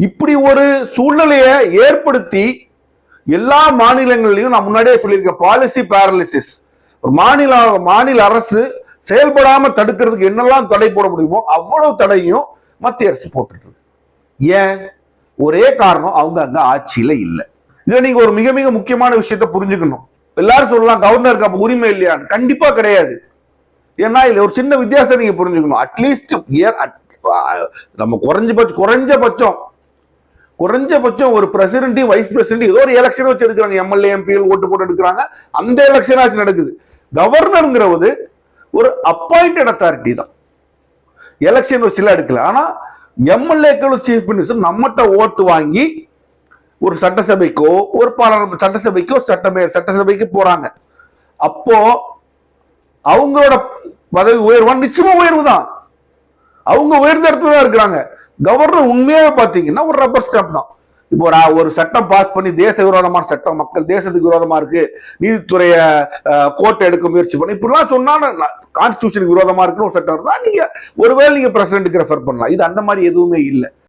இப்படி ஒரு சூழ்நிலையை ஏற்படுத்தி எல்லா மாநிலங்களிலும் நான் முன்னாடியே சொல்லியிருக்கேன் பாலிசி பேரலிசிஸ் ஒரு மாநில மாநில அரசு செயல்படாம தடுக்கிறதுக்கு என்னெல்லாம் தடை போட முடியுமோ அவ்வளவு தடையும் மத்திய அரசு போட்டுட்டு ஏன்? ஒரே காரணம் அவங்க அங்க ஆட்சியில இல்லை. இதுல நீங்க ஒரு மிக மிக முக்கியமான விஷயத்த புரிஞ்சுக்கணும். எல்லாரும் சொல்லலாம் கவர்னருக்கு அப்ப உரிமை இல்லையான்னு. கண்டிப்பா கிடையாது. ஏன்னா இதுல ஒரு சின்ன வித்தியாசம் நீங்க புரிஞ்சுக்கணும். அட்லீஸ்ட் இயர் நம்ம குறைஞ்சபட்சம் குறைஞ்சபட்சம் குறைஞ்சபட்சம் ஒரு பிரசிடென்ட் வைஸ் பிரசிடென்ட் ஏதோ ஒரு எலெக்ஷன் வச்சு எடுக்கிறாங்க. எம்எல்ஏ எம்பிகள் ஓட்டு போட்டு எடுக்கிறாங்க. அந்த எலெக்ஷன் ஆச்சு நடக்குது. கவர்னருங்கிறது ஒரு அப்பாயிண்டட் அத்தாரிட்டி தான். எலெக்ஷன் வச்சுலாம் எடுக்கல. ஆனா எம்எல்ஏக்களும் சீஃப் மினிஸ்டர் நம்மகிட்ட ஓட்டு வாங்கி ஒரு சட்டசபைக்கோ ஒரு பாராளுமன்ற சட்டசபைக்கோ சட்டமே சட்டசபைக்கு போறாங்க. அப்போ அவங்களோட பதவி உயர்வான் நிச்சயமா உயர்வு தான். அவங்க உயர்ந்த இடத்துல தான் இருக்கிறாங்க. கவர்னர் உண்மையாக பார்த்தீங்கன்னா ஒரு ரப்பர் ஸ்டாம்ப் தான். இப்போ ஒரு ஒரு சட்டம் பாஸ் பண்ணி தேச விரோதமான சட்டம் மக்கள் தேசத்துக்கு விரோதமா இருக்கு நீதித்துறைய கோர்ட் எடுக்க முயற்சி பண்ணி இப்படிலாம் சொன்னா கான்ஸ்டியூஷனுக்கு விரோதமா இருக்குன்னு ஒரு சட்டம் இருந்தா நீங்க ஒருவேளை நீங்க பிரசிடென்ட்டுக்கு ரெஃபர் பண்ணலாம். இது அந்த மாதிரி எதுவுமே இல்லை.